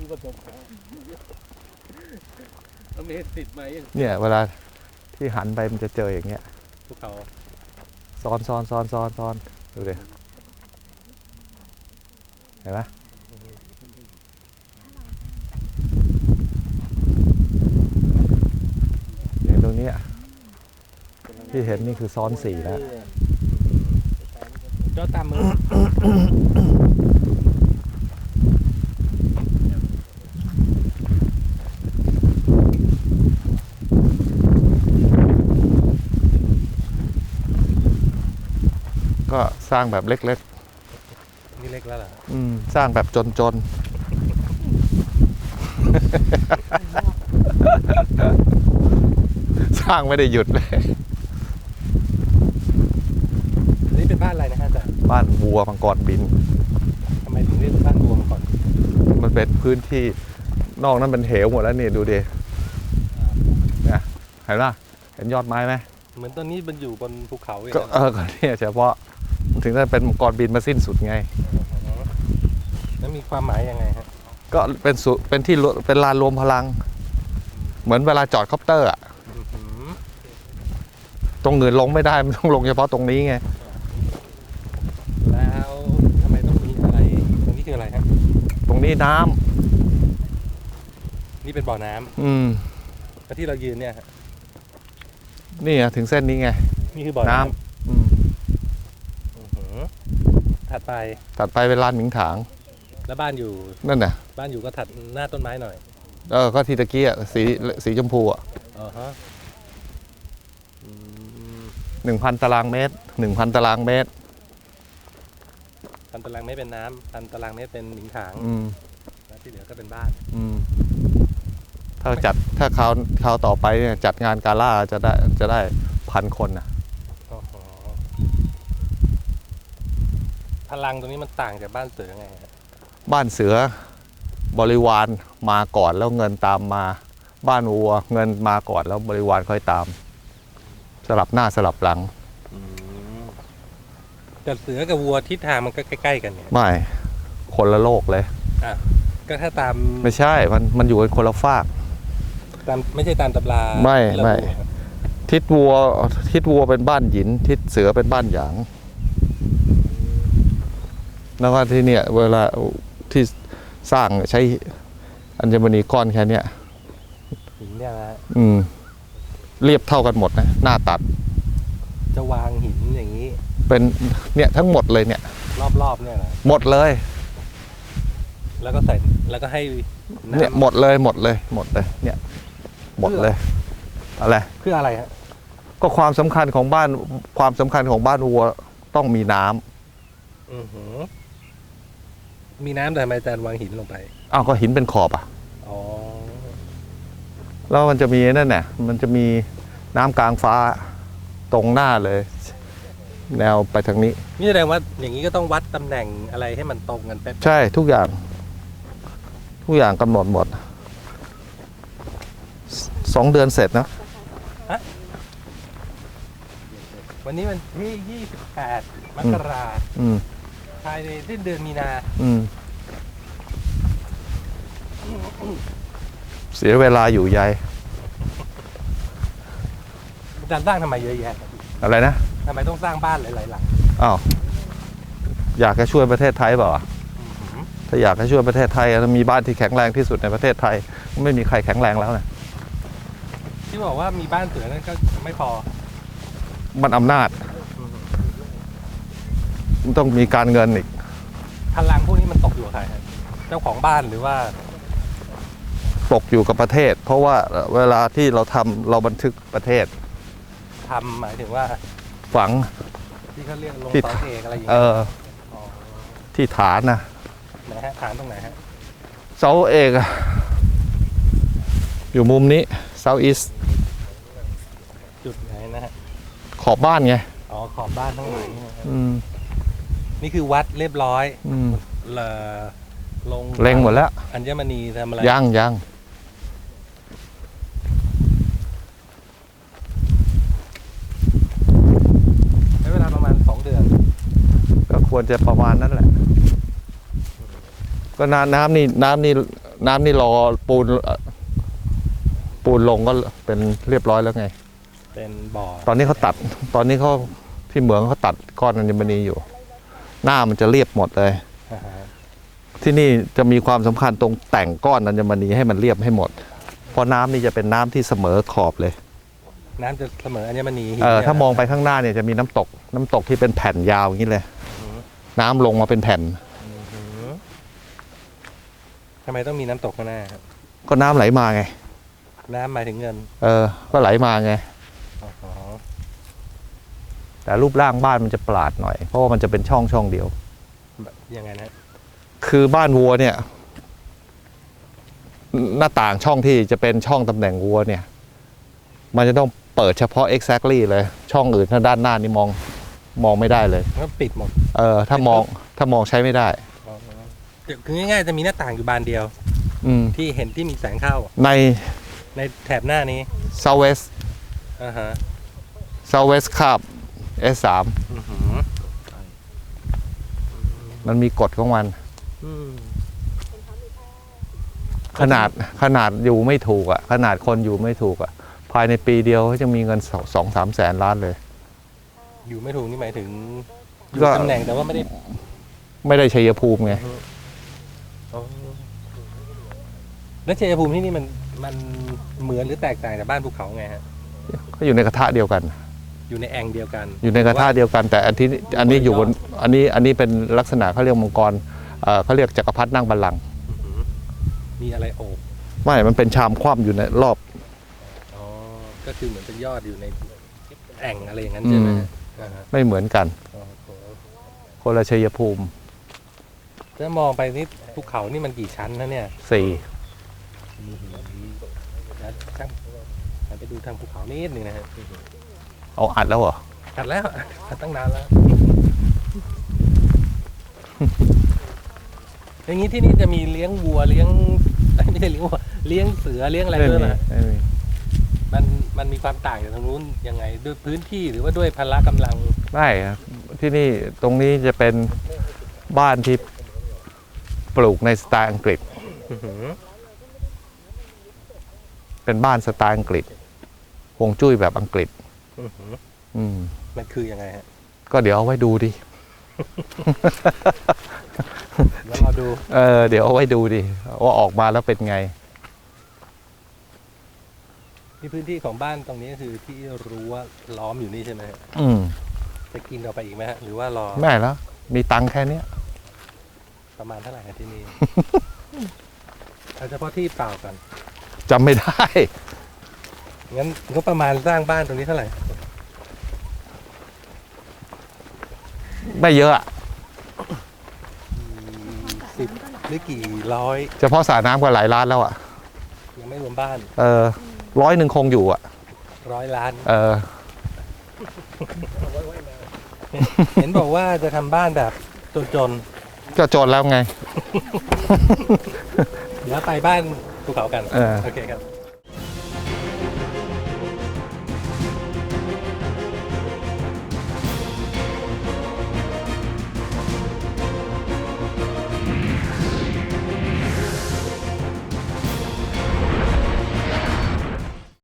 มีประสบการณ์แล้วมีติดไหมยังเนี่ย เวลาที่หันไปมันจะเจออย่างเงี้ยภูเขาซ้อนซ้อนซ้อนซ้อนซ้อนดูดิเห็นไหมอย่างตรงเนี้ยที่เห็นนี่คือซ้อนสี่แล้ว เจ้าตามมือ ก็สร้างแบบเล็กนี่เล็กแล้วเหรอๆอืมสร้างแบบจนๆ สร้างไม่ได้หยุดเลย อันนี่เป็นบ้านอะไรนะฮะอาจารย์บ้านวัวมังกรบิน ทำไมถึงเรียกบ้านรวมก่อนมันเป็นพื้นที่นอกนั้นเป็นเหวหมดแล้วนี่ดูดิเนี่ยเห็นป่ะเห็นยอดไม้ไหม เหมือนตอนนี้มันอยู่บนภูเขาอย่างก็นั้นเออก็เนี่ยเฉพาะมัน ถึงได้เป็นมังกรบินมาสิ้นสุดไง แล้วมีความหมายยังไงฮะก็เป็นสุเป็นที่รวเป็นลานรวมพลัง เหมือนเวลาจอดคอปเตอร์อะอื้อหือตรงอื่นลงไม่ได้มันต้องลงเฉพาะตรงนี้ไง แล้วทำไมต้องมีอะไร ตรงนี้คืออะไรฮะตรงนี้น้ำนี่เป็นบ่อน้ำอืมแล้วที่เรายืนเนี่ยฮะนี่อะถึงเส้นนี้ไง นี่คือบ่อน้ำ น้ำ อืม อื้อหือถั ดไปตัดไปเป็นลานหมิงถางแล้วบ้านอยู่นั่นน่ะบ้านอยู่ก็ถัดหน้าต้นไม้หน่อยเออก็ทีตะกี้อะสีสีชมพูอะอ๋อฮะอืมหนึ่งพันตารางเมตรหนึ่งพันตารางเมตร พันตารางเมตรเป็นน้ำพันตารางเมตรเป็นหนิงถางอืม แล้วที่เหลือก็เป็นบ้าน อืม ถ้าจัดถ้าคราวคราวต่อไปเนี่ยจัดงานกาล่าจะได้จะได้พันคนนะ โอ้โห พลังตรงนี้มันต่างจากบ้านเสือไงฮะบ้านเสือบริวารมาก่อนแล้วเงินตามมา บ้านวัว เงินมาก่อนแล้วบริวารค่อยตาม สลับหน้าสลับหลังแต่เสือกับวัวทิศทางมันก็ใกล้ๆกันเนี่ยไม่คนละโลกเลยก็ถ้าตามไม่ใช่มันมันอยู่กันคนละฝาก ตามไม่ใช่ตามตำราไม่ ที่เราไม่ ดูอะ ทิศวัวทิศวัวเป็นบ้านหยิน ทิศเสือเป็นบ้านหยาง แล้วก็ที่เนี่ยเวลาที่สร้างใช้อัญมณีก้อนแค่เนี้ยหินเนี่ยนะฮะอืม เรียบเท่ากันหมดนะหน้าตัด จะวางหินอย่างนี้ เป็นเนี่ยทั้งหมดเลยเนี่ย รอบๆเนี่ยนะหมดเลย แล้วก็ใส่แล้วก็ให้เนี่ยน้ำหมดเลยหมดเลย หมดเลย เนี่ย หมดเลยอะไรเพื่ออะไรฮะก็ความสำคัญของบ้านความสำคัญของบ้านวัวต้องมีน้ำ อือหือ มีน้ำแต่ทำไมอาจารย์วางหินลงไป อ้าวก็หินเป็นขอบอะ อ๋อ แล้วมันจะมีนั่นน่ะมันจะมีน้ำกลางฟ้าตรงหน้าเลย แนวไปทางนี้ นี่แสดงว่าอย่างนี้ก็ต้องวัดตำแหน่งอะไรให้มันตรงกันเป๊ะใช่ทุกอย่าง ทุกอย่างกำหนดหมดสสองเดือนเสร็จนะ วันนี้มันที่ 28 มกราอืม ภายในสิ้นเดือนมีนา อืม เสียเวลาอยู่ใยอาจารย์สร้างทำไมเยอะแยะอะไรนะทำไมต้องสร้างบ้านหลายๆหลังอ้าวอยากจะช่วยประเทศไทยเปล่าอะอื้อหือถ้าอยากจะช่วยประเทศไทยอะมีบ้านที่แข็งแรงที่สุดในประเทศไทย ไม่มีใครแข็งแรงแล้วนะที่บอกว่ามีบ้านเสือนั่นก็ไม่พอมันอำนาจอื้อหือมัน ต้องมีการเงินอีกพลังพวกนี้มันตกอยู่กับใครฮะเจ้าของบ้านหรือว่า ตกอยู่กับประเทศ เพราะว่าเวลาที่เราทำเราบันทึกประเทศทำหมายถึงว่าฝัง ที่เขาเรียกลงที่ เสาเอกอะไรอย่างเอเงี้ยออ๋อที่ฐานนะไหนฮะฐานตรงไหนฮะเสาเอกอะอยู่มุมนี้เซาอีสจุดไหนนะฮะขอบบ้านไง อ๋อขอบบ้านทั้งหลายนี่นะครับอืม นี่คือวัดเรียบร้อยอืมเอ่อลงเล็งหมดแล้ว อัญมณีทำอะไรยังยังใช้เวลาประมาณ2เดือน ก็ควรจะประมาณนั้นแหละกก็น้ำน้ำนี่น้ำนี่น้ำนี่รอปูนเอ่อปูนลงก็เป็นเรียบร้อยแล้วไง เป็นบ่อตอนนี้เขาตัด ตอนนี้เขาที่เหมืองเขาตัดก้อนอัญมณีอยู่ หน้ามันจะเรียบหมดเลยอ่าฮะที่นี่จะมีความสำคัญตรงแต่งก้อนอัญมณีให้มันเรียบให้หมด เพราะน้ำนี่จะเป็นน้ำที่เสมอขอบเลย น้ำจะเสมออัญมณีหินเออนี่ยถ้ามองไปข้างหน้าเนี่ยจะมีน้ำตก น้ำตกที่เป็นแผ่นยาวอย่างนี้เลยอืมน้ำลงมาเป็นแผ่นอือหือทำไมต้องมีน้ำตกข้างหน้าครับก็น้ำไหลมาไง น้ำหมายถึงเงิน เออ ก็ไหลมาไงอ๋อ แต่รูปร่างบ้านมันจะประหลาดหน่อย เพราะว่ามันจะเป็นช่องช่องเดียวแบบยังไงนะ คือบ้านวัวเนี่ย หน้าต่างช่องที่จะเป็นช่องตำแหน่งวัวเนี่ย มันจะต้องเปิดเฉพาะ exactly เลย ช่องอื่นถ้าด้านหน้านี่มองมองไม่ได้เลย ก็ปิดหมด เออ ถ้ามองถ้ามองใช้ไม่ได้อ๋อคือง่ายๆจะมีหน้าต่างอยู่บานเดียว อืม ที่เห็นที่มีแสงเข้า ในในแถบหน้านี้ southwest อ่าฮะ southwest คาบ S3 อือหือมันมีกฎของมันอืมขนาดขนาดอยู่ไม่ถูกอะขนาดคนอยู่ไม่ถูกอะภายในปีเดียวเขาจะมีเงินสองสองสามแสนล้านเลย อยู่ไม่ถูกนี่หมายถึงอยู่ก็ตำแหน่งแต่ว่าไม่ได้ ไม่ได้ชัยภูมิไงอ๋อแล้วชัยภูมิที่นี่มันมันเหมือนหรือแตกต่างจากบ้านภูเขาไงฮะก็อยู่ในกระทะเดียวกัน อยู่ในแอ่งเดียวกัน อยู่ในกระทะเดียวกัน แต่อันที่อันนี้อยู่บนอันนี้อันนี้เป็นลักษณะเขาเรียกมังกรเอ่อเขาเรียกจักรพรรดินั่งบัลลังก์อื้อหือมีอะไรโอบไม่ มันเป็นชามคว่ำอยู่ในรอบ อ๋อก็คือเหมือนเป็นยอดอยู่ในแอ่งอะไรอย่างนั้นใช่ไหมอืม อ่าฮะไม่เหมือนกันอ๋อโหคนละชัยภูมิถ้ามองไปนี่ภูเขานี่มันกี่ชั้นนะเนี่ยสี่อื้อหือแล้วช่างหันไปดูทางภูเขานิดหนึ่งนะฮะอื้อหือ เอาอัดแล้วเหรอ อัดแล้วอัดตั้งนานแล้ว อย่างนี้ที่นี่จะมีเลี้ยงวัวเลี้ยงเอ้ยไม่ใช่เลี้ยงวัวเลี้ยงเสือเลี้ยงอะไรไม่ด้วยมีนะไม่มีมันมันมีความต่างจากทางนู้นยังไง ด้วยพื้นที่หรือว่าด้วยพละกำลังไม่ครับที่นี่ตรงนี้จะเป็นบ้านที่ปลูกในสไตล์อังกฤษอื้อหือเป็นบ้านสไตล์อังกฤษฮวงจุ้ยแบบอังกฤษ อื้อหืออืม มันคือยังไงฮะก็เดี๋ยวเอาไว้ดูดิ แล้วเราดูเออเดี๋ยวเอาไว้ดูดิว่าออกมาแล้วเป็นไง ที่พื้นที่ของบ้านตรงนี้ก็คือที่รั้วล้อมอยู่นี่ใช่ไหมฮะอืมจะกินต่อไปอีกไหมฮะหรือว่ารอไม่แล้ว มีตังค์แค่เนี้ย ประมาณเท่าไหร่ฮะที่นี่ เอาเฉพาะที่เปล่ากันจำไม่ได้ งั้นงบประมาณสร้างบ้านตรงนี้เท่าไหร่ ไม่เยอะอะสิบหรือกี่ร้อยเฉพาะสระน้ำก็หลายล้านแล้วอะยังไม่รวมบ้านเออร้อยหนึ่งคงอยู่อะร้อยล้าน เออ เห็นบอกว่าจะทำบ้านแบบจนก็จนแล้วไง ๆ เดี๋ยวไปบ้านภูเขากัน เออ โอเคครับ